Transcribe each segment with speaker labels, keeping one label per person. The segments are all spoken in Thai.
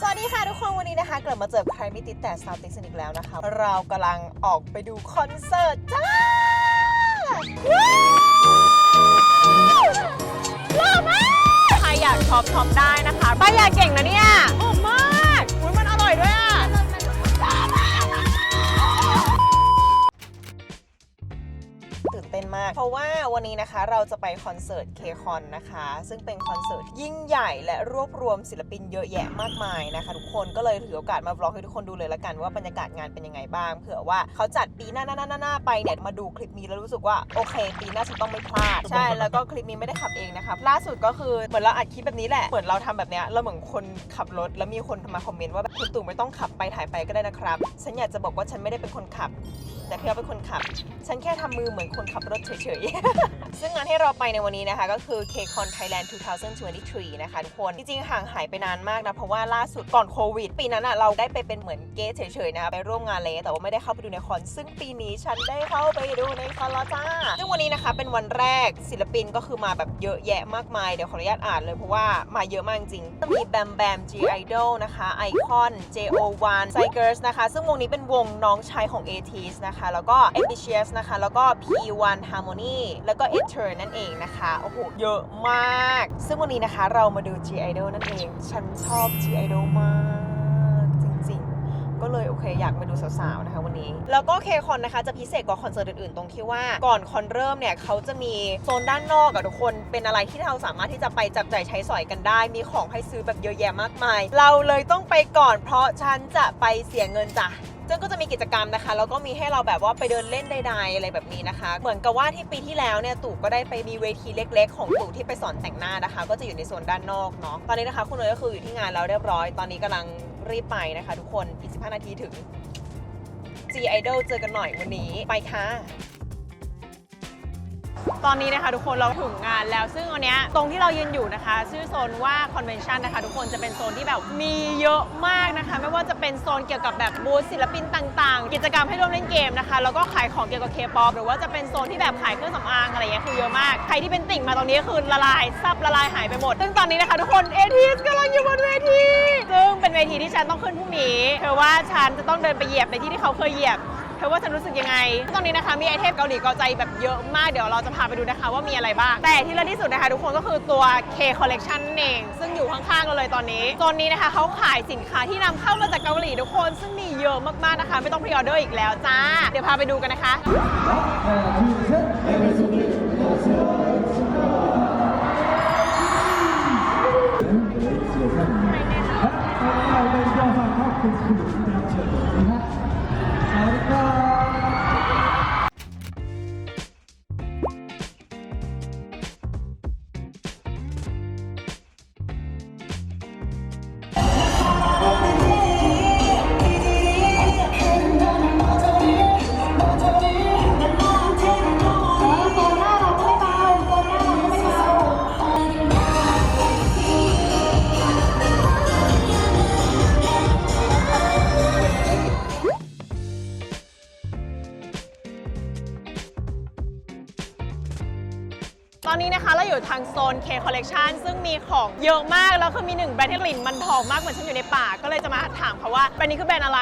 Speaker 1: สวัสดีค่ะทุกคนวันนี้นะคะ กลับมาเจอใครไม่ติดแต่สาวติ๊กสนิกแล้วนะคะ เรากำลังออกไปดูคอนเสิร์ตจ้าว้าวมากใครอยากช็อปช็อปได้นะคะป้าอยากเก่งนะเนี่ยหอมมาก มาก เพราะว่าวันนี้นะคะเราจะไปคอนเสิร์ตเคคอนนะคะ ซึ่งเป็นคอนเสิร์ตยิ่งใหญ่และรวบรวมศิลปินเยอะแยะมากมายนะคะ ทุกคนก็เลยถือโอกาสมาบล็อกให้ทุกคนดูเลยละกันว่าบรรยากาศงานเป็นยังไงบ้างเผื่อว่าเขาจัดปีหน้าหน้าหน้าหน้าไปเนี่ยมาดูคลิปนี้แล้วรู้สึกว่าโอเค ปีหน้าฉันต้องไม่พลาดใช่แล้วก็คลิปนี้ไม่ได้ขับเองนะคะล่าสุดก็คือเหมือนเราอัดคลิปแบบนี้แหละเหมือนเราทำแบบเนี้ยเราเหมือนคนขับรถแล้วมีคนมาคอมเมนต์ว่าแบบคุณตู่ไม่ต้องขับไปถ่ายไปก็ได้นะครับ ฉันอยากจะบอกว่าฉันไม่ได้เป็นคนขับ แต่พี่เราเป็นคนขับ ฉันแค่ทำมือเหมือนคนขับรถเฉยๆ ซึ่งงานที่เราไปในวันนี้นะคะก็คือ KCON Thailand 2023 นะคะทุกคน จริงๆ ห่างหายไปนานมากนะ เพราะว่าล่าสุดก่อนโควิด ปีนั้นอะเราได้ไปเป็นเหมือนเกสเฉยๆนะคะไปร่วมงานเลยแต่ว่าไม่ได้เข้าไปดูในคอน ซึ่งปีนี้ฉันได้เข้าไปดูในคอนแล้วจ้า ซึ่งวันนี้นะคะเป็นวันแรกศิลปินก็คือมาแบบเยอะแยะมากมาย เดี๋ยวขออนุญาตอ่านเลยเพราะว่ามาเยอะมากจริงๆมีแบมแบม G Idol นะคะ Icon JO1 c y g e r s นะคะ ซึ่งวงนี้เป็นวงน้องชายของ ATEEZ นะคะ แล้วก็ Ambitious นะคะ แล้วก็ P1 Harmony แล้วก็ e t e r นั่นเองนะคะ โอ้โห เยอะมาก ซึ่งวันนี้นะคะเรามาดู G Idol นั่นเอง ฉันชอบ G Idol มาก จริงๆ ก็เลยโอเคอยากมาดูสาวๆนะคะวันนี้ แล้วก็เคคอนนะคะจะพิเศษกว่าคอนเสิร์ตอื่นๆ ตรงที่ว่าก่อนคอนเริ่มเนี่ยเขาจะมีโซนด้านนอกกับทุกคน เป็นอะไรที่เราสามารถที่จะไปจับจ่ายใช้สอยกันได้ มีของให้ซื้อแบบเยอะแยะมากมาย เราเลยต้องไปก่อนเพราะฉันจะไปเสียเงินจ้ะ ซึ่งก็จะมีกิจกรรมนะคะแล้วก็มีให้เราแบบว่าไปเดินเล่นใดๆอะไรแบบนี้นะคะ เหมือนกับว่าที่ปีที่แล้วเนี่ยตู่ก็ได้ไปมีเวทีเล็ก ๆ ของตู่ที่ไปสอนแต่งหน้านะคะ ก็จะอยู่ในโซนด้านนอกเนาะตอนนี้นะคะ คุณเนยก็คืออยู่ที่งานแล้วเรียบร้อย ตอนนี้กำลังรีบไปนะคะ ทุกคนอีก15นาทีถึง G Idol เจอกันหน่อยวันนี้ไปค่ะ ตอนนี้นะคะทุกคนเราถึงงานแล้ว ซึ่งอันเนี้ยตรงที่เรายืนอยู่นะคะ ชื่อโซนว่า convention นะคะ ทุกคนจะเป็นโซนที่แบบมีเยอะมากนะคะ ไม่ว่าจะเป็นโซนเกี่ยวกับแบบบูธศิลปินต่างๆ กิจกรรมให้ร่วมเล่นเกมนะคะแล้วก็ขายของเกี่ยวกับเคป๊อปหรือว่าจะเป็นโซนที่แบบขายเครื่องสำอางอะไรเงี้ยคือเยอะมาก ใครที่เป็นติ่งมาตรงนี้คือละลายซับละลายหายไปหมด ซึ่งตอนนี้นะคะทุกคนเอทีสกำลังอยู่บนเวทีซึ่งเป็นเวทีที่ฉันต้องขึ้นพรุ่งนี้เธอว่าฉันจะต้องเดินไปเหยียบในที่ที่เขาเคยเหยียบ เธอว่าฉันรู้สึกยังไง ตอนนี้นะคะมีไอเทมเกาหลีเกาใจแบบเยอะมาก เดี๋ยวเราจะพาไปดูนะคะว่ามีอะไรบ้าง แต่ที่เลิศที่สุดนะคะทุกคนก็คือตัว K Collection นั่นเอง ซึ่งอยู่ข้างๆเราเลยตอนนี้โซนนี้นะคะเขาขายสินค้าที่นำเข้ามาจากเกาหลีทุกคน ซึ่งมีเยอะมากๆนะคะ ไม่ต้องพรีออเดอร์อีกแล้วจ้า เดี๋ยวพาไปดูกันนะคะต มีของเยอะมาก แล้วคือมีหนึ่งแบรนด์ที่กลิ่นมันหอมมากเหมือนฉันอยู่ในป่า ก็เลยจะมาถามเขาว่าแบรนด์นี้คือแบรนด์อะไร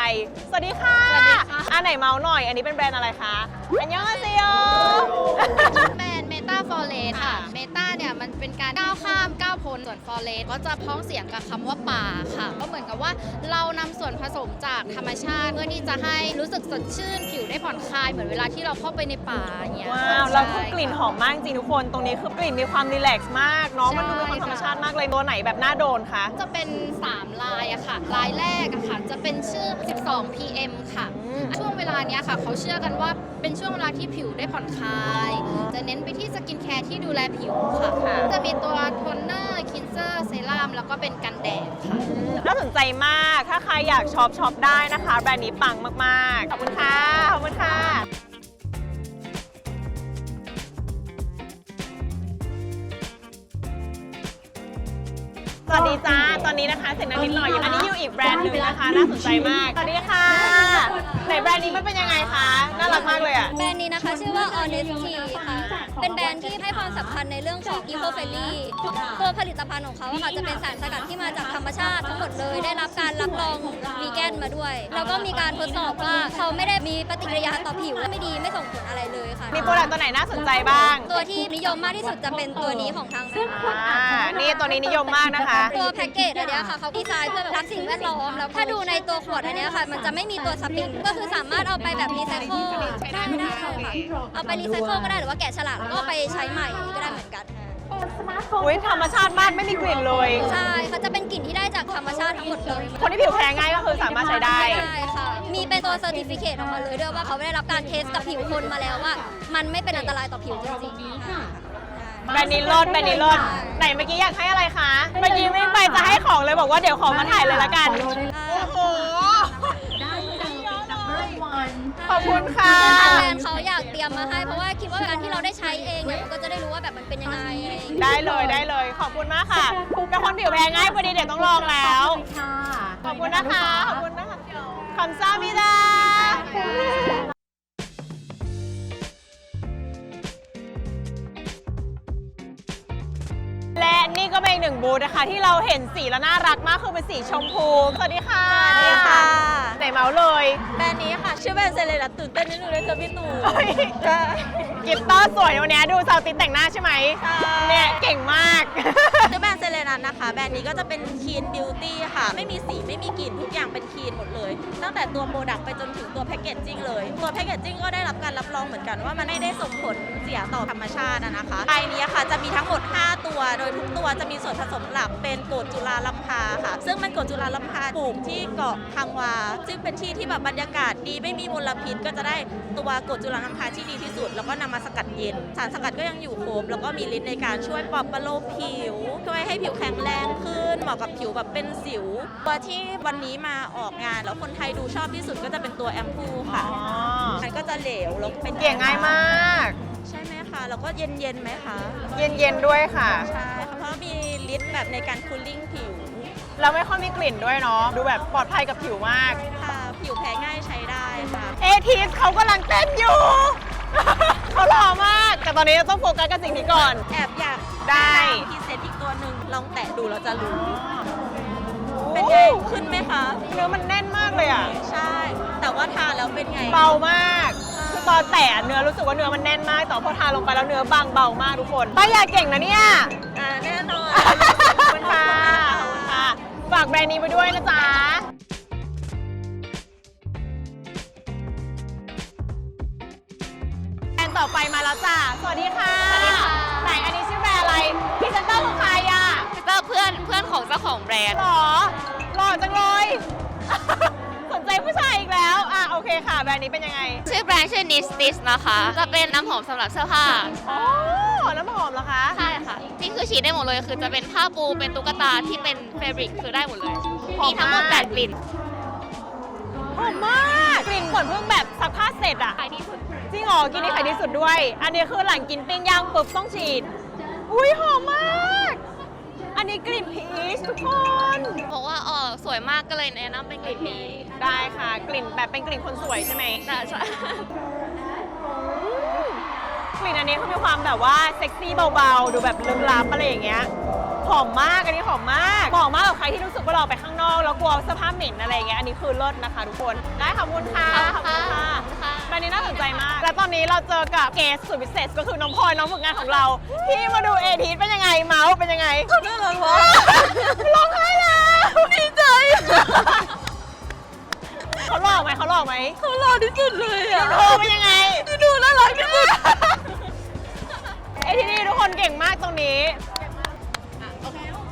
Speaker 1: สวัสดีค่ะ
Speaker 2: สวัสดีค่ะ
Speaker 1: อันไหนเมาส์หน่อย อันนี้เป็นแบรนด์อะไรคะ อันยองอาเซโย
Speaker 2: แบรนด์เมตาฟอร์เรสค่ะ นส่วนฟอร์เรสก็จะพ้องเสียงกับคำว่าป่าค่ะ ก็เหมือนกับว่าเรานำส่วนผสมจากธรรมชาติ เพื่อที่จะให้รู้สึกสดชื่น ผิวได้ผ่อนคลายเหมือนเวลาที่เราเข้าไปในป่าอย่างเงี้ย
Speaker 1: ว้าวแล้วคือกลิ่นหอมมากจริงทุกคน ตรงนี้คือกลิ่นมีความรีแลกซ์มากเนาะมันดูเป็นความธรรมชาติมากเลยตัวไหนแบบน่าโดนคะ
Speaker 2: จะเป็น 3 ลายอะค่ะ ลายแรกอะค่ะ จะเป็นชื่อ 12 PM ค่ะ
Speaker 1: อืม
Speaker 2: ช่วงเวลาเนี้ยค่ะ เขาเชื่อกันว่า เป็นช่วงเวลาที่ผิวได้ผ่อนคลาย จะเน้นไปที่สกินแคร์ที่ดูแลผิวค่ะ
Speaker 1: ค่ะ
Speaker 2: จะมีตัวโทนเนอร์คินเซอร์เซรั่มแล้วก็เป็นกันแดดค่ะ
Speaker 1: น่าสนใจมาก ถ้าใครอยากช็อปช็อปได้นะคะ แบรนด์นี้ปังมาก ๆ ขอบคุณค่ะ ขอบคุณค่ะ วัสดีจ้า ตอนนี้นะคะเสียงดังนิดหน่อยอันนี้อยู่อีกแบรนด์หนึ่งนะคะ น่าสนใจมาก สวัสดีค่ะ ไหนแบรนด์นี้มันเป็นยังไงคะ น่ารักมากเลยอะ
Speaker 3: แบรนด์นี้นะคะชื่อว่า Honesty ค่ะ เป็นแบรนด์ที่ให้ความสำคัญในเรื่องของ eco friendly ตัวผลิตภัณฑ์ของเขาอะค่ะจะเป็นสารสกัดที่มาจากธรรมชาติทั้งหมดเลย ได้รับการรับรองวีแกนมาด้วย แล้วก็มีการทดสอบว่าเขาไม่ได้มีปฏิกิริยาต่อผิวไม่ดีไม่ส่งผลอะไรเลยค่ะ
Speaker 1: มีโปรดักต์ตัวไหนน่าสนใจบ้าง
Speaker 3: ตัวที่นิยมมากที่สุดจะเป็นตัวนี้ของทางแบรนด์
Speaker 1: อ่านี่ตัวนี้นิยมมากนะคะ
Speaker 3: ตัวแพ็กเกจอันเนี้ยค่ะเขาดีไซน์เพื่อแบบรักสิ่งแวดล้อมแล้วถ้าดูในตัวขวดอันเนี้ยค่ะ มันจะไม่มีตัวสปริงก็คือสามารถเอาไปแบบรีไซเคิลได้ได้ค่ะเอาไปรีไซเคิลก็ได้หรือว่าแกะฉลากแล้วก็เอาไปใช้ใหม่ก็ได้เหมือนกันค่ะ
Speaker 1: อุ้ยธรรมชาติมากไม่มีกลิ่นเลย
Speaker 3: ใช่เขาจะเป็นกลิ่นที่ได้จากธรรมชาติทั้งหมดเลย
Speaker 1: คนที่ผิวแพ้ง่ายก็คือสามารถใช้ได้
Speaker 3: ใช่ค่ะ มีเป็นตัวเซอร์ติฟิเคตออกมาเลยด้วยว่าเขาได้รับการเทสกับผิวคนมาแล้วว่า มันไม่เป็นอันตรายต่อผิวจริงๆค่ะ
Speaker 1: แบรนด์นี้รดแบรนด์นี้รดไหนเมื่อกี้อยากให้อะไรคะ เมื่อกี้วิ่งไปจะให้ของเลยบอกว่าเดี๋ยวขอมาถ่ายเลยละกัน ขอบคุณค่ะ
Speaker 3: ทางแบรนด์เขาอยากเตรียมมาให้ เพราะว่าคิดว่าการที่เราได้ใช้เองเนี่ยมันก็จะได้รู้ว่าแบบมันเป็นยังไงอะไรอย่างเงี้ย
Speaker 1: ได้เลยได้เลยขอบคุณมากค่ะเป็นคนผิวแพ้ง่ายพอดีเดี๋ยวต้องลองแล้วขอบคุณนะคะ ขอบคุณนะคะคำซามิดาและนี่ก็เป็นอีกหนึ่งบูธนะคะ ที่เราเห็นสีแล้วน่ารักมากคือเป็นสีชมพู สวัสดีค่ะ
Speaker 4: สวัสดีค่ะ
Speaker 1: ไหนเมาส์เลย
Speaker 4: แบรนด์นี้ค่ะ ชื่อแบรนด์เซเลรัตตื่นเต้นนิดนึงเลยเจอพี่ตู่
Speaker 1: เฮ้ยกิฟเตอร์สวยวันนี้ดูซาวตินแต่งหน้าใช่ไหม
Speaker 4: ใช่
Speaker 1: เนี่ยเก่งมาก
Speaker 4: ชื่อแบรนด์เซเลรัตนะคะ แบรนด์นี้ก็จะเป็นคีนบิวตี้ค่ะ ไม่มีสีไม่มีกลิ่นทุกอย่างเป็นคีนหมดเลย ตั้งแต่ตัวโปรดักต์ไปจนถึงตัวแพคเกจจิ้งเลย ตัวแพคเกจจิ้งก็ได้รับการรับรองเหมือนกันว่ามันไม่ได้ส่งผลเสียต่อธรรมชาติอะนะคะไอนี้ค่ะจะมีทั้งหมด 5 ตัว โดยทุกตัวจะมีส่วนผสมหลักเป็นกรดจุลาลัมพาค่ะ ซึ่งมันกรดจุลาลัมพาปลูกที่เกาะพังวาซึ่งเป็นที่ที่แบบบรรยากาศดีไม่มีมลพิษ ก็จะได้ตัวกรดจุลาลัมพาที่ดีที่สุด แล้วก็นำมาสกัดเย็น สารสกัดก็ยังอยู่ครบแล้วก็มีฤทธิ์ในการช่วยปลอบประโลมผิว ช่วยให้ผิวแข็งแรงขึ้น เหมาะกับผิวแบบเป็นสิว ตัวที่วันนี้มาออกงาน แล้วคนไทยดูชอบที่สุดก็จะเป็นตัวแอมพูค่ะ
Speaker 1: อ๋อ
Speaker 4: มันก็จะเหลวแล้วเป็น
Speaker 1: เก่งง่ายมาก
Speaker 4: ใช่ไหมคะแล้วก็เย็นเย็นๆไหมคะ
Speaker 1: เย็นๆด้วยค่ะ
Speaker 4: ใช่ค่ะเพราะมีฤทธิ์แบบในการคูลลิ่งผิว
Speaker 1: แล้วไม่ค่อยมีกลิ่นด้วยเนาะดูแบบปลอดภัยกับผิวมาก
Speaker 4: ค่ะผิวแพ้ง่ายใช้ได้ค่ะ
Speaker 1: เอทีสเขากำลังเต้นอยู่ เขาหล่อมาก แต่ตอนนี้เราต้องโฟกัสกับสิ่งนี้ก่อน
Speaker 4: แอบอยาก
Speaker 1: ได้
Speaker 4: พรีเซนต์อีกตัวหนึ่งลองแตะดูแล้วจะรู้ เป็นไง ขึ้นไหมคะ
Speaker 1: เนื้อมันแน่นมากเลยอะ
Speaker 4: ใช่ แต่ว่าทาแล้วเป็นไง
Speaker 1: เบามากคือตอนแตะเนื้อรู้สึกว่าเนื้อมันแน่นมากแต่พอทาลงไปแล้วเนื้อบางเบามากทุกคนป้ายาเก่งนะเนี่ย
Speaker 4: อ่าแน่นอน
Speaker 1: ฝากแบรนด์นี้ไปด้วยนะจ๊ะแบรนด์ต่อไปมาแล้วจ้ะสวัสดีค่ะ
Speaker 2: สวัสดีค่ะ
Speaker 1: ไหนอันนี้ชื่อแบรนด์อะไรพรีเซนเตอร์คือใครอะ
Speaker 2: เจอเพื่อนเพื่อนของเจ้าของแบรนด์
Speaker 1: หรอหล่อจังเลย สนใจผู้ชายอีกแล้ว อะโอเคค่ะ แบรนด์นี้เป็นยังไง
Speaker 2: ชื่อแบรนด์ชื่อ Nistis นะคะ จะเป็นน้ำหอมสำหรับเสื้อผ้า
Speaker 1: อ๋อ น้ำหอมเหรอคะ
Speaker 2: ใช่ค่ะ ที่คือฉีดได้หมดเลยคือจะเป็น ผ้าปูเป็นตุ๊กตาที่เป็นเฟบริกคือได้หมดเลยมีทั้งหมด8กลิ่น
Speaker 1: หอมมากกลิ่นเหมือนเพิ่งแบบซักผ้าเสร็จอะ
Speaker 2: ขายดีสุด
Speaker 1: จริงเหรอกินนี่ขายดีสุดด้วย อันนี้คือหลังกินปิ้งย่างปุ๊บต้องฉีด อุ้ยหอมมาก อันนี้กลิ่นพีชทุกคน
Speaker 2: บอกว่าเออสวยมากก็เลยแนะนำเป็นกลิ่นนี้
Speaker 1: ได้ค่ะ กลิ่นแบบเป็นกลิ่นคนสวยใช่ไหม
Speaker 2: น่าใช่
Speaker 1: กลิ่นอันนี้เขามีความแบบว่าเซ็กซี่เบาๆ ดูแบบลึกลับอะไรอย่างเงี้ย หอมมากอันนี้หอมมากเหมาะมากกับใครที่รู้สึกว่าเราไปข้างนอกแล้วกลัวเสื้อผ้าเหม็นอะไรอย่างเงี้ยอันนี้คือเลิศนะคะทุกคนได้ขอบคุณค่ะ
Speaker 2: ขอบคุณค่ะ
Speaker 1: แบรนด์นี้น่าสนใจมาก และตอนนี้เราเจอกับเกสสุดพิเศษก็คือน้องพลอยน้องฝึกงานของเรา ที่มาดูเอทีเป็นยังไงเมาส์เป็นยังไง
Speaker 4: เขาน่ารักมาก
Speaker 1: ร้องไห้แล้วดีใจเขาหล่อไหมเขาหล่อไหม
Speaker 4: เขาหล่อที่สุดเลยอะ
Speaker 1: โทรเป็นยังไง
Speaker 4: ดูน่ารักที่สุด
Speaker 1: เอทีนี่ทุกคนเก่งมากตรงนี้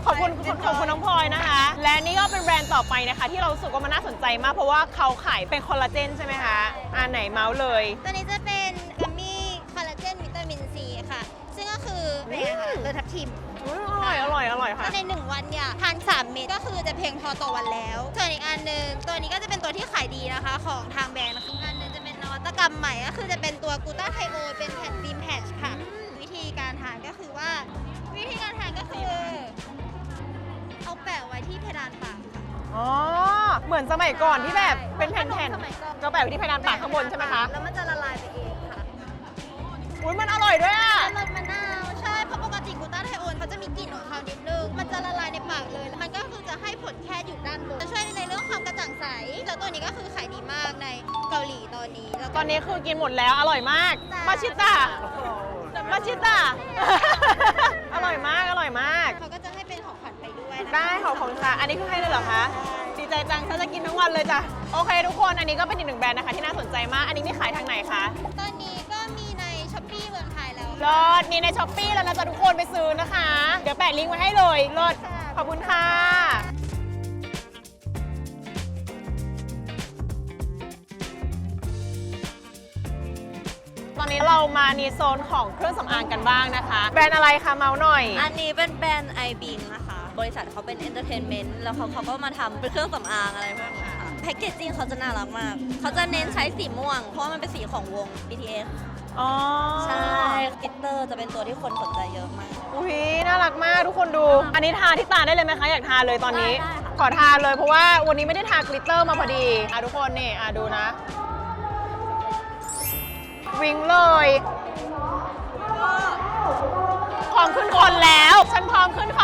Speaker 1: ขอบคุณขอบคุณน้องพลอยนะคะ และนี่ก็เป็นแบรนด์ต่อไปนะคะ ที่เรารู้สึกว่ามันน่าสนใจมาก เพราะว่าเขาขายเป็นคอลลาเจนใช่ไหมคะอ่าไหนเมาส์เลย
Speaker 3: ตัวนี้จะเป็นกัมมี่คอลลาเจนวิตามินซีค่ะ ซึ่งก็คือเนี่ยค่ะโดยทับทิม
Speaker 1: อุ๊ยอร่อยอร่อยอร่อยค่ะ
Speaker 3: ในหนึ่งวันเนี่ยทาน 3 เม็ดก็คือจะเพียงพอต่อวันแล้ว ส่วนอีกอันหนึ่งตัวนี้ก็จะเป็นตัวที่ขายดีนะคะ ของทางแบรนด์นะคะอีกอันหนึ่งจะเป็นนวัตกรรมใหม่ก็คือจะเป็นตัวกูต้าไทโอเป็นแผ่นฟิล์มแพทช์ค่ะ วิธีการทานก็คือว่า วิธีการทานก็คือเอาแปะไว้ที่เพดานปากค่ะ
Speaker 1: อ๋อ เหมือนสมัยก่อนที่แบบเป็นแผ่น
Speaker 3: สมัยก่อน
Speaker 1: ๆก็แปะไว้ที่เพดานปากข้างบนใช่ไหมคะ
Speaker 3: แล้วมันจะละลายไปเองค่ะ
Speaker 1: อุ้ยมันอร่อยด้วยอะ
Speaker 3: รสมะนาวใช่เพราะปกติกูต้าไทโอนเขาจะมีกลิ่นของเขานิดนึง มันจะละลายในปากเลยมันก็คือจะให้ผลแค่อยู่ด้านบนจะช่วยในเรื่องใส แล้วตัวนี้ก็คือขายดีมากในเกาหลีตอนนี้ แล้ว
Speaker 1: ต
Speaker 3: ก็
Speaker 1: อนนี้คือกินหมดแล้วอร่อยมาก
Speaker 3: จ้าม
Speaker 1: มาชิตามาชิตาอร่อยมากอร่อยมาก
Speaker 3: เขาก็ ไปด้วยนะคะ
Speaker 1: ได้ขอบคุณค่ะ อันนี้คือให้เลยเหรอคะ ดีใจจังฉันจะกินทั้งวันเลยจ้ะ โอเคทุกคน อันนี้ก็เป็นอีกหนึ่งแบรนด์นะคะที่น่าสนใจมาก อันนี้มีขายทางไหนคะ
Speaker 3: ตอนนี้ก็มีในช้อปปี้เมืองไทยแล้ว
Speaker 1: รอดมีในช้อปปี้แล้วนะจ๊ะทุกคนไปซื้อนะคะ เดี๋ยวแปะลิงก์ไว้ให้เลยรอด
Speaker 3: ค่ะ
Speaker 1: ขอบคุณค่ะตอนนี้เรามาในโซนของเครื่องสำอางกันบ้างนะคะ แบรนด์อะไรคะเมาหน่อย
Speaker 4: อันนี้เป็นแบรนด์ไอบิงนะคะ บริษัทเขาเป็นเอนเตอร์เทนเมนต์แล้วเขาเขาก็มาทำเป็นเครื่องสำอางอะไรพวกนี้ค่ะแพคเกจจิ้งเขาจะน่ารักมาก เขาจะเน้นใช้สีม่วง เพราะว่ามันเป็นสีของวง BTS
Speaker 1: อ๋อ
Speaker 4: ใช่กลิตเตอร์จะเป็นตัวที่คนสนใจเยอะมาก
Speaker 1: อุ้ยน่ารักมากทุกคนดู อันนี้ทาที่ตาได้เลยไหมคะ อยากทาเลยตอนนี้
Speaker 4: ได้ได้ค่ะ
Speaker 1: ขอทาเลยเพราะว่าวันนี้ไม่ได้ทากลิตเตอร์มาพอดีอะทุกคนนี่อะดูนะ วิงเลยพร้อมขึ้นคอนแล้ว ฉันพร้อมขึ้นค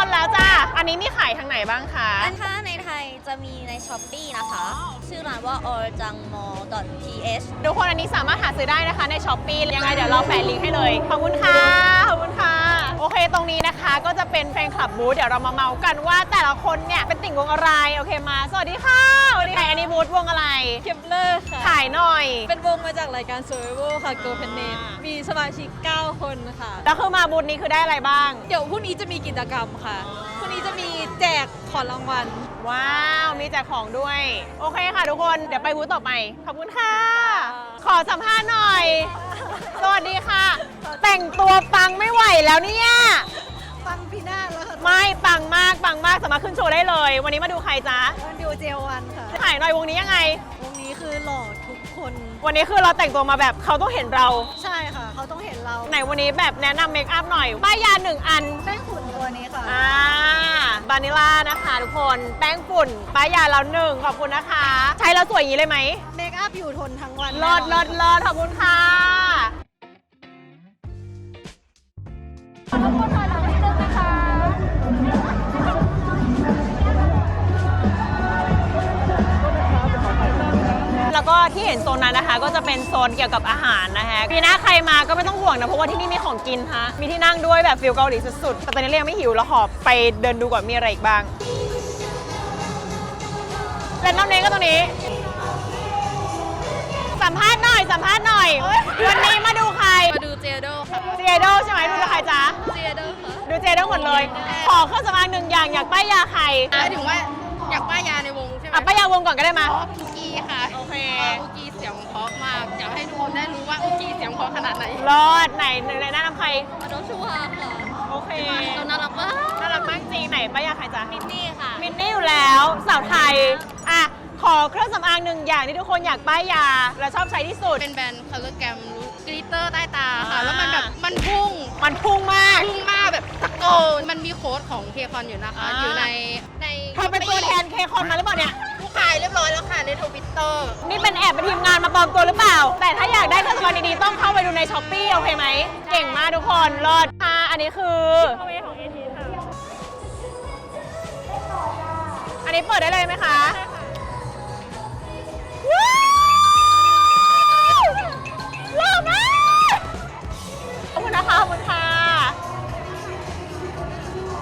Speaker 1: อนแล้วจ้าอันนี้มีขายทางไหนบ้างคะ
Speaker 4: อันถ้าในไทยจะมีใน s h อ p e e นะคะ ชื่อร้านว่า orjangmall.th
Speaker 1: ทุกคนอันนี้สามารถหาซื้อได้นะคะในช้อปปียังไงเดี๋ยวเราแปะลิงก์ให้เลย ขอบคุณค่ะ ขอบคุณค่ะ โอเคตรงนี้นะคะก็จะเป็นแฟนคลับบูธเดี๋ยวเรามาเมาส์กันว่าแต่ละคนเนี่ยเป็นติ่งวงอะไร โอเคมา สวัสดีค่ะสวัสดีค่ะอันนี้บูธวงอะไร
Speaker 5: เคปเลอร์ค่ะ
Speaker 1: ขายหน่อย
Speaker 5: เป็นวงมาจากรายการ Survival ค่ะ Go p e n e t
Speaker 1: อ่ามี
Speaker 5: มีสมาชิก 9 คนค่ะ
Speaker 1: แล้วคือมาบูธนี้คือได้อะไรบ้าง
Speaker 5: เดี๋ยวพรุ่งนี้จะมีกิจกรรมค่ะพรุ่งนี้จะมี แจกของรางวัล
Speaker 1: ว้าว มีแจกของด้วย โอเคค่ะทุกคน เดี๋ยวไปบูธต่อไป ขอบคุณค่ะ ขอสัมภาษณ์หน่อย สวัสดีค่ะ แต่งตัวปังไม่ไหวแล้วเนี่ย
Speaker 6: ฟังพีนาศแล้วค่ะ
Speaker 1: ไม่ปังมากปังมากสามารถขึ้นโชว์ได้เลย วันนี้มาดูใครจ๊ะ
Speaker 6: ตอนดูเจวันค่ะ
Speaker 1: ขายหน่อยวงนี้ยังไง
Speaker 6: วงนี้คือหล่อทุก คน
Speaker 1: วันนี้คือเราแต่งตัวมาแบบเขาต้องเห็นเรา
Speaker 6: ใช่ค่ะ เขาต้องเห็นเรา
Speaker 1: ไหนวันนี้แบบแนะนำเมคอัพหน่อย ป้ายยาหนึ่งอัน
Speaker 6: แป้งฝุ่นตัวนี้ค่ะ
Speaker 1: อ่า บานิล่านะคะทุกคน แป้งฝุ่น ป้ายยาแล้วหนึ่งขอบคุณนะคะ ใช้แล้วสวยอย่างนี้เลยไหม
Speaker 6: เมคอัพอยู่ทนทั้งวัน
Speaker 1: เลิศ
Speaker 6: แน่
Speaker 1: เลิ
Speaker 6: นอน
Speaker 1: ศเลิศขอบคุณค่ะแล้ว ก็ที่เห็นโซนนั้นนะคะ ก็จะเป็นโซนเกี่ยวกับอาหารนะคะปีหน้าใครมาก็ไม่ต้องห่วงนะเพราะว่าที่นี่มีของกินฮะมีที่นั่งด้วยแบบฟิลเกาหลีสุดๆแต่ตอนนี้เรายังไม่หิวเราหอบไปเดินดูก่อนมีอะไรอีกบ้างและน้ำเน้นก็ตรงนี้สัมภาษณ์หน่อยสัมภาษณ์หน่อย วันนี้มาดูใคร
Speaker 5: มาดูเจโดค่ะ
Speaker 1: เจโดใช่ไหมดูกับใครจ๊ะ
Speaker 5: เจโดค่ะ
Speaker 1: ดูเจโดหมดเลย ขอเครื่องสำอางหนึ่งอย่างอยากป้ายยาใคร
Speaker 7: หมายถึงว่าอยากป้ายยาในวงใช่ไหม
Speaker 1: อะป้ายยาวงก่อนก็ได้มา
Speaker 7: อุกีค่ะ
Speaker 1: โอเค
Speaker 7: อุกีเสียงเพราะมากอยากให้ทุกคนได้รู้ว่าอุกีเสียงเพราะขนาดไหน
Speaker 1: รอดไหนไหนแนะนำใคร
Speaker 4: มาโดชัวค่ะ
Speaker 1: โอเค
Speaker 4: ตัวน่ารักมาก
Speaker 1: น่ารักมากจริงไหนป้ายยาใครจ๊ะ
Speaker 4: มินนี่ค่ะ
Speaker 1: มินนี่อยู่แล้วสาวไทย อะ ขอเครื่องสำอางหนึ่งอย่างที่ทุกคนอยากป้ายยา และชอบใช้ที่สุด
Speaker 7: เป็นแบรนด์ Color Gam กลิตเตอร์ใต้ตาค่ะ
Speaker 1: อ่า
Speaker 7: แล้วมันแบบมันพุ่ง
Speaker 1: มันพุ่งมาก
Speaker 7: พุ่งมากแบบตะโกนมันมีโค้ดของเคคอนอยู่นะคะ
Speaker 1: อ่า
Speaker 7: อยู่ในใน
Speaker 1: เธอเป็นตัวแทนเคคอนมาหรือเปล่าเนี่ย
Speaker 7: ผู้ ขายเรียบร้อยแล้วค่ะในทวิตเตอร์
Speaker 1: นี่เป็นแอบเป็นทีมงานมาปลอมตัวหรือเปล่า แต่ถ้าอยากได้เครื่องสำอางดีๆ ต้องเข้าไปดูในช้อปปี้โอเคไหม เก่งมากทุกคนรอดค่ะอันนี้คืออันนี้เปิดได้เลยไหมคะ ว้าวหล่อมากขอบคุณนะคะขอบคุณค่ะ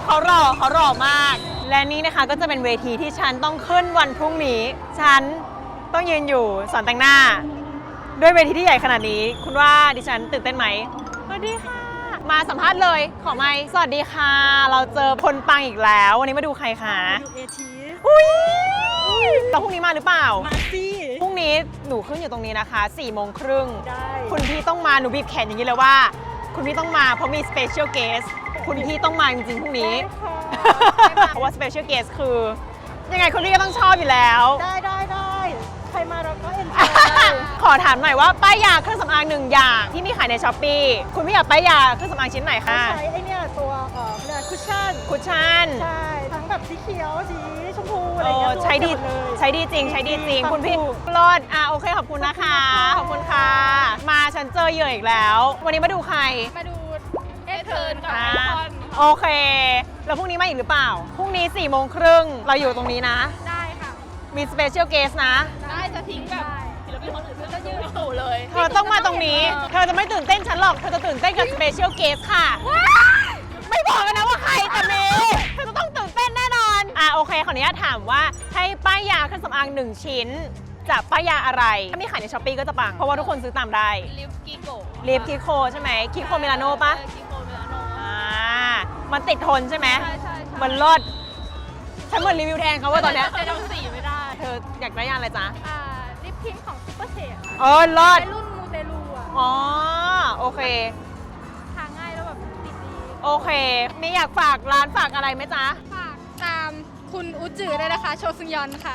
Speaker 1: เขาหล่อเขาหล่อมาก และนี่นะคะก็จะเป็นเวทีที่ฉันต้องขึ้นวันพรุ่งนี้ ฉันต้องยืนอยู่สอนแต่งหน้า ด้วยเวทีที่ใหญ่ขนาดนี้ คุณว่าดิฉันตื่นเต้นไหมสวัสดีค่ะ มาสัมภาษณ์เลยขอไม่สวัสดีค่ะ เราเจอคนปังอีกแล้ว วันนี้มาดูใครคะ
Speaker 6: ดูเอที
Speaker 1: อุ้ยแล้วพรุ่งนี้มาหรือเปล่า
Speaker 6: มาซี่
Speaker 1: พรุ่งนี้หนูขึ้นอยู่ตรงนี้นะคะ4ี่โมงครึ่ง
Speaker 6: ได้
Speaker 1: คุณพี่ต้องมาหนูบีบแขนอย่างนี้เลยว่า คุณพี่ต้องมาเพราะมี special guest คุณพี่ต้องมาจริงๆพรุ่งนี้ เพราะว่า special guest คือ ยังไงคุณพี่ก็ต้องชอบอยู่แล้ว
Speaker 6: ได้ได้ได้ใครมาเราก็เอ็นจ
Speaker 1: ขอถามหน่อยว่าป้ายยาเครื่องสำอางหนึ่งอย่างที่มีขายในช้อปปีคุณพี่อยากป้ายยาเครื่องสำอางชิ้นไหนคะ
Speaker 6: ใช้ไอเนี่ยตัวเอ่อเนี่ยคุชชั่น
Speaker 1: คุชชั่น
Speaker 6: ใช่ ทั้งแบบสีเขียวสีชมพูอะ
Speaker 1: เอ
Speaker 6: ไรเงี้
Speaker 1: อยใช้ดี
Speaker 6: รวมกันหมเลย
Speaker 1: ใช้ดีจริง ใช้ดีจริง
Speaker 6: ปัง
Speaker 1: คุณพี่
Speaker 6: ถูก
Speaker 1: รอดอะโอเคขอบคุณนะคะ ขอบคุณค่ะ มาฉันเจอเหยื่ออีกแล้ว วันนี้มาดูใคร
Speaker 7: มาดูเอเทิร์นกับ
Speaker 1: อ่า
Speaker 7: ไอคอน
Speaker 1: โอเค แล้วพรุ่งนี้มาอีกหรือเปล่า พรุ่งนี้4ี่โมงครึ่งเราอยู่ตรงนี้นะ
Speaker 7: ได้ค่ะ
Speaker 1: มีสเปเชียลเกสนะ
Speaker 5: ได้จะทิ้งแบบศิลปินคนอื่นก็ยืนตู่เลย
Speaker 1: เธอต้องมาตรงนี้ เธอจะไม่ตื่นเต้นฉันหรอก เธอจะตื่นเต้นกับสเปเชียลเกสค่ะ ไม่บอกกันนะว่าใครแต่เมย์เธอจะต้องตื่นเต้นแน่นอน อะโอเคขออนุญาตถามว่าให้ป้ายยาเครื่องสำอางหนึ่งชิ้นจากป้ายยาอะไร ถ้ามีขายในช้อปปีก็จะปัง เพราะว่าทุกคนซื้อตามได้
Speaker 5: ลิฟกิโก
Speaker 1: ลิปคิโคใช่ไหมคิโคมิลาโนปะ
Speaker 5: กิโกเมลาโน
Speaker 1: อ่า มันติดทนใช่ไหม
Speaker 5: ใช่ใช่ใช่
Speaker 1: มันรดฉันเหมือนรีวิวแทนเขาว่าตอนเนี้ย
Speaker 5: จะทำสีไม่ได้
Speaker 1: เธออยากได้ยาอะไรจ๊ะ
Speaker 5: อ่าลิปพิมพ์ของซุปเปอร์เชฟ
Speaker 1: เออรด
Speaker 5: เป็นรุ่นมูเตลูอะ
Speaker 1: อ๋อ โอเค
Speaker 5: ทาง่ายแล้วแบบติดดี
Speaker 1: โอเคไม่อยากฝากร้านฝากอะไรไหมจ๊ะ
Speaker 5: ฝากตามคุณอุจจือเลยนะคะ โชซึงยอนค่ะ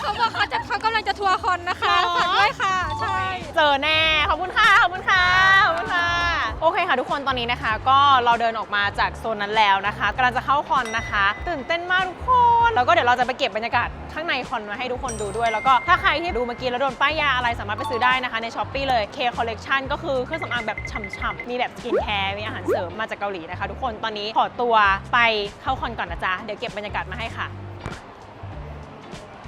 Speaker 5: เขาบอกเขาจะเขากำลังจะทัวร์คอนนะคะ
Speaker 1: หรอ
Speaker 5: ฝากด้วยค่ะ ใช่
Speaker 1: เจอแน่ ค่ะทุกคนตอนนี้นะคะ ก็เราเดินออกมาจากโซนนั้นแล้วนะคะกำลังจะเข้าคอนนะคะ ตื่นเต้นมากทุกคนแล้วก็เดี๋ยวเราจะไปเก็บบรรยากาศข้างในคอนมาให้ทุกคนดูด้วย แล้วก็ถ้าใครที่ดูเมื่อกี้แล้วโดนป้ายยาอะไรสามารถไปซื้อได้นะคะในช้อปปีเลย K Collection ก็คือเครื่องสำอางแบบฉ่ำๆมีแบบสกินแคร์มีอาหารเสริมมาจากเกาหลีนะคะทุกคนตอนนี้ขอตัวไปเข้าคอนก่อนนะจ๊ะเดี๋ยวเก็บบรรยากาศมาให้ค่ะ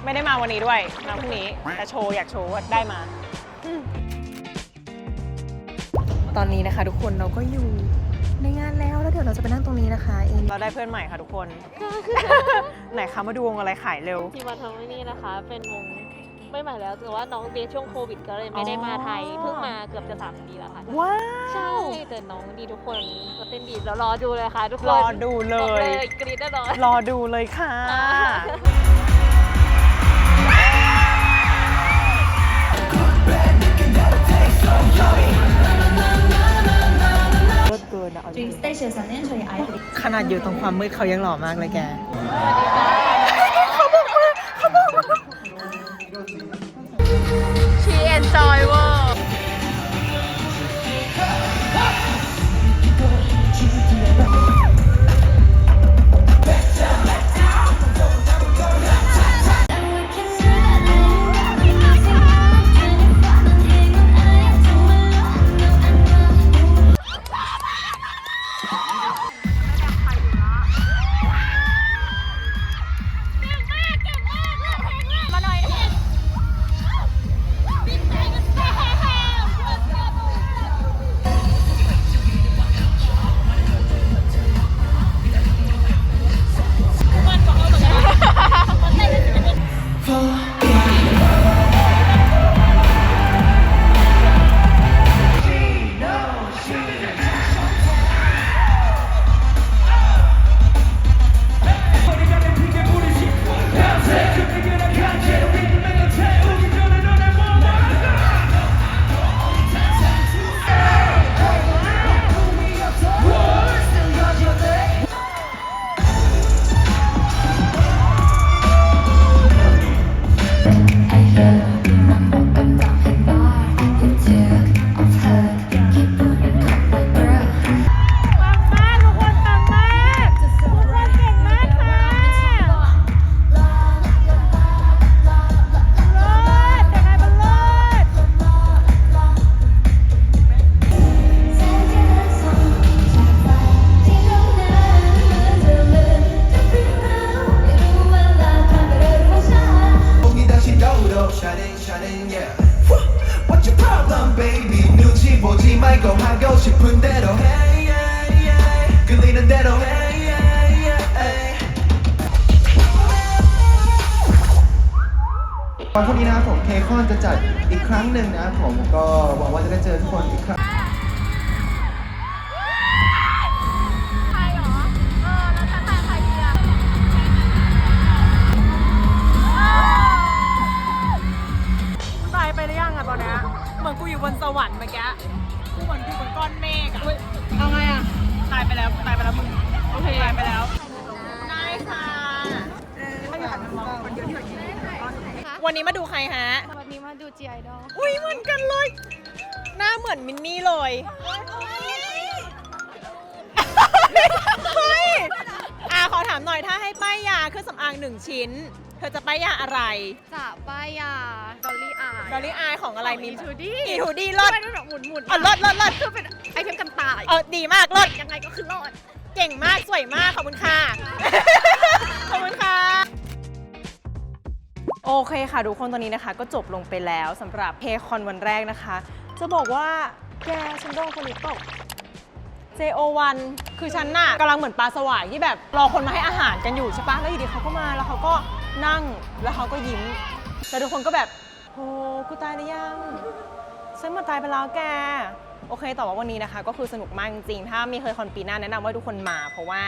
Speaker 1: ไม่ได้มาวันนี้ด้วยมาพรุ่งนี้แต่โชว์อยากโชว์ว่าได้มา ตอนนี้นะคะ ทุกคนเราก็อยู่ในงานแล้วแล้วเดี๋ยวเราจะไปนั่งตรงนี้นะคะเองเราได้เพื่อนใหม่ค่ะทุกคน ไหนคะมาดูวงอะไรขายเร็ว
Speaker 8: ที่มาทำที่นี่นะคะ เป็นวงไม่ใหม่แล้วแต่ว่าน้องเรียนช่วงโควิดก็เลยไม่ได้มาไทย
Speaker 1: อ๋อ
Speaker 8: เพิ่งมาเกือบจะสามปีแล้วค่ะ
Speaker 1: ว้า
Speaker 8: ใช่
Speaker 1: ว
Speaker 8: แต่น้องดีทุกคนก็เต้นดีแล้วรอดูเลยค่ะ ทุกคน
Speaker 1: รอดูเล
Speaker 8: บอกเลยยกรี๊ดแน่นอน
Speaker 1: รอดูเลยค่ะ ขนาดอยู่ตรงความมืดเขายังหล่อมากเลยแก
Speaker 5: ชี
Speaker 9: ผมเคคอนจะจัดอีกครั้งหนึ่งนะครับผมก็หวังว่าจะได้เจอทุกคนอีกครั้ง
Speaker 1: ตายไปหรือยังอะตอนเนี้ยเหมือนกูอยู่บนสวรรค์เมื่อกี้กูเหมือนอยู่บนก้อนเมฆอะ
Speaker 5: เอาไงอะ
Speaker 1: ตายไปแล้วตายไปแล้วมึงโอเคตายไปแล้วได้ค่ะวั นนี้มาดูใครฮะ
Speaker 5: วันนี้มาดู G Idol
Speaker 1: อุ้ยเหมือนกันเลย หน้าเหมือนมินนี่เลย เฮ้ยอะขอถามหน่อยถ้าให้ป้ายยาเครื่องสำอางหนึ่งชิ้น เธอจะป้ายยาอะไร
Speaker 5: จะป้ายยาดอลลี่อาย
Speaker 1: ดอลลี่อายของอะไรมี
Speaker 5: ทูดี้
Speaker 1: อีทูดี้รอด
Speaker 5: เป็นแบบหมุนหมุน
Speaker 1: อะรอดรอดรอด
Speaker 5: คือเป็นไอเทมกันตาย
Speaker 1: เออดีมากรอด
Speaker 5: ยังไงก็คือรอด
Speaker 1: เก่งมากสวยมากขอบคุณค่ะ ขอบคุณค่ะ โอเคค่ะทุกคนตอนนี้นะคะก็จบลงไปแล้วสำหรับเพคอนวันแรกนะคะ จะบอกว่าแกฉันโดนคนนี้ตก JO1 คือฉันน่ะกำลังเหมือนปลาสวายที่แบบรอคนมาให้อาหารกันอยู่ใช่ปะแล้วอยู่ดีเขาก็มาแล้วเขาก็นั่งแล้วเขาก็ยิ้มแล้วทุกคนก็แบบโหกูตายหรือยังฉันมาตายไปแล้วแกโอเคแต่ว่าวันนี้นะคะ ก็คือสนุกมากจริงๆถ้ามีเคยคอนปีหน้าแนะนำว่าทุกคนมา เพราะว่า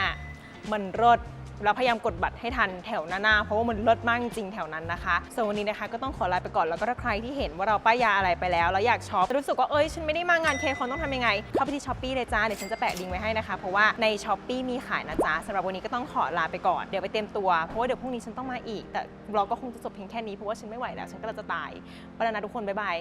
Speaker 1: มันรด แล้วพยายามกดบัตรให้ทันแถวหน้าๆเพราะว่ามันเลิศมากจริงแถวนั้นนะคะส่วนวันนี้นะคะก็ต้องขอลาไปก่อนแล้วก็ถ้าใครที่เห็นว่าเราป้ายยาอะไรไปแล้วแล้วอยากช็อปรู้สึกว่าเอ้ยฉันไม่ได้มางานเคคอนต้องทำยังไงเข้าไปที่ช้อปปี้เลยจ้าเดี๋ยวฉันจะแปะลิงก์ไว้ให้นะคะเพราะว่าในช้อปปีมีขายนะจ๊ะสำหรับวันนี้ก็ต้องขอลาไปก่อนเดี๋ยวไปเต็มตัวเพราะว่าเดี๋ยวพรุ่งนี้ฉันต้องมาอีก แต่เราก็คงจะจบเพียงแค่นี้เพราะว่าฉันไม่ไหวแล้วฉันก็จะตายไปแล้วนะทุกคนบ๊ายบาย